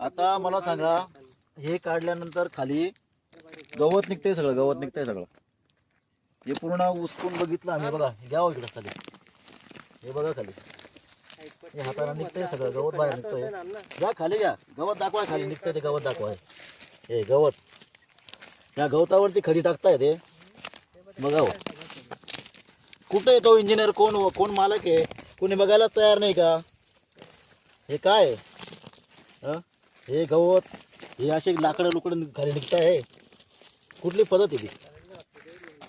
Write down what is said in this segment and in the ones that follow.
आता मला सांगा हे काढल्यानंतर खाली गवत निघतंय सगळं गवत निघतंय सगळं. हे पूर्ण उसकून बघितलं आम्ही बघा घ्यावं इकडं खाली. हे बघा खाली. हे हाताला निघतंय सगळं गवत बाहेर निघतंय. घ्या खाली घ्या. गवत दाखवा खाली निघतंय ते गवत दाखवा. हे गवत. या गवतावरती खडी टाकताय ते बघा हो. कुठे येतो इंजिनियर कोण हो? कोण मालक आहे? कोणी बघायला तयार नाही का? हे काय आहे? हं? हे गवत हे असे लाकडं लुकडं खाली निघताय कुठली पद्धत आहे ती?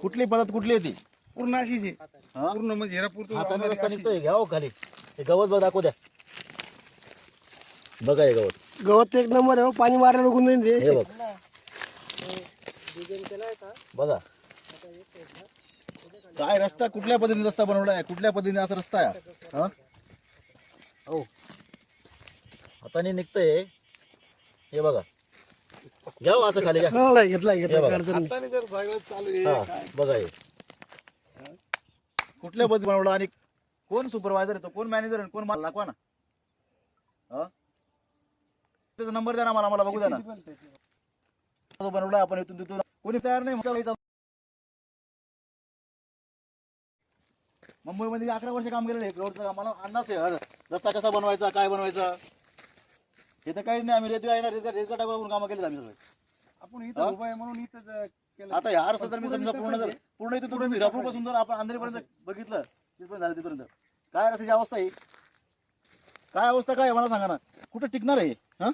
कुठली पद्धत कुठली आहे ती पूर्ण अशीच आहे. हा? पूर्ण म्हणजे हाताने रस्ता. निघतोय घ्या हो खाली. हे गवत बघ दाखवू द्या. बघा हे गवत. गवत एक नंबर आहे हो, पाणी मारायला लागून जाईल ते हे बघ. बघा. काय रस्ता? कुठल्या पद्धतीने रस्ता बनवलाय? कुठल्या पद्धतीने असा रस्ता आहे? हा? हो. हाताने निघतंय. हे बघा. घ्या हो असं खाली घ्या. घेतला घेतला. हे घेतला बघा. अडचण नाही. हाताने जर भागवत चालू हा काय? बघा हे. कुठल्या पद्धती बनवला आणि कोण सुपरवायझर आहे तो? कोण मॅनेजर आहे? कोण मला दाखवा ना. हा? त्याचा नंबर द्या ना मला मला बघू द्या ना. तो बनवला आपण इथून तिथून. कोणी तयार नाही म्हटलं. मुंबईमध्ये मी अकरा वर्ष काम केलेलं आहे रोडचं मला अंदाज आहे रस्ता कसा बनवायचा काय बनवायचा? हे तर काहीच नाही आम्ही रेती ना रेती रेती टाकून कामं केले आम्ही सगळे. आपण इथं उभा आहे म्हणून इथं केलं. आता ह्या रस्ता जर मी समजा पूर्ण पूर्ण जर पूर्ण इथं तुम्ही हिरापूरपासून जर आपण अंधेरीपर्यंत बघितलं तिथपर्यंत झालं तिथपर्यंत. काय रस्त्याची अवस्था आहे? काय अवस्था काय आहे? मला सांगा ना. कुठं टिकणार आहे हा?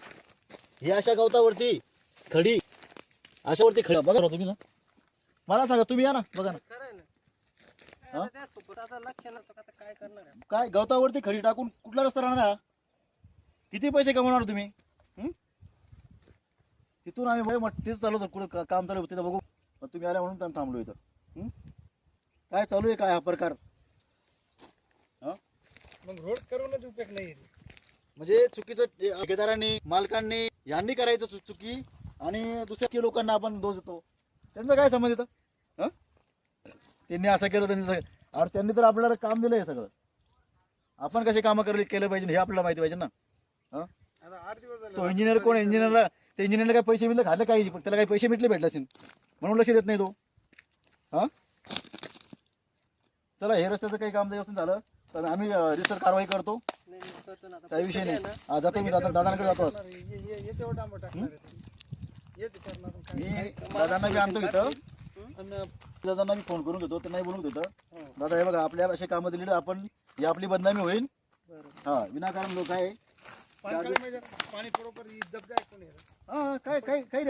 हे? अशा गवतावरती खडी. अशावरती खडी. बघा ना तुम्ही ना. मला सांगा तुम्ही या ना बघा ना. हा? काय करणार आहे? काय? गवतावरती खडी टाकून कुठला रस्ता राहणार हा? किती पैसे कमवणार तुम्ही? हं? तिथून आम्ही बघ मग तेच चालू होतं कुठं का- काम चालू होतं तिथं बघू. मग तुम्ही आल्या म्हणून आम्ही थांबलो इथं. हं? काय चालू आहे काय हा प्रकार? मग रोड करूनच उपयोग नाही म्हणजे चुकीचं ते ठेकेदारांनी मालकांनी यांनी करायचं चु- चुकी आणि दुसऱ्या की लोकांना आपण दोष देतो. त्यांचा काय संबंध येतं हं? त्यांनी असं केलं त्यांनी तसं- अरे त्यांनी तर आपल्याला काम दिलं आहे सगळं. आपण कसे कामं करले केलं पाहिजे हे आपल्याला माहिती पाहिजे ना. तो इंजिनियर कोण? इंजिनियरला ते इंजिनियरला काय पैसे मिळले? खाल्लं काही त्याला काही पैसे भेटले भेटले असेल. म्हणून लक्ष देत नाही तो. हा? चला हे रस्त्याचं काही काम व्यवस्थित झालं. तर आम्ही रिसर कारवाई करतो. काही विषय नाही. जातो मी दादा दादांकडे जातो. मी दादांना बी आणतो इथं. दादांना मी फोन करून घेतो. त्यांनाही बोलून घेतो हो. दादा हे बघा आपल्या असे कामं दिलेली आपण ही आपली बदनामी होईल. हा विनाकारण लोक आहे. पाणी काढलं म्हणजे पाणी बरोबर दबजा आहे कोणी हा काय काय काही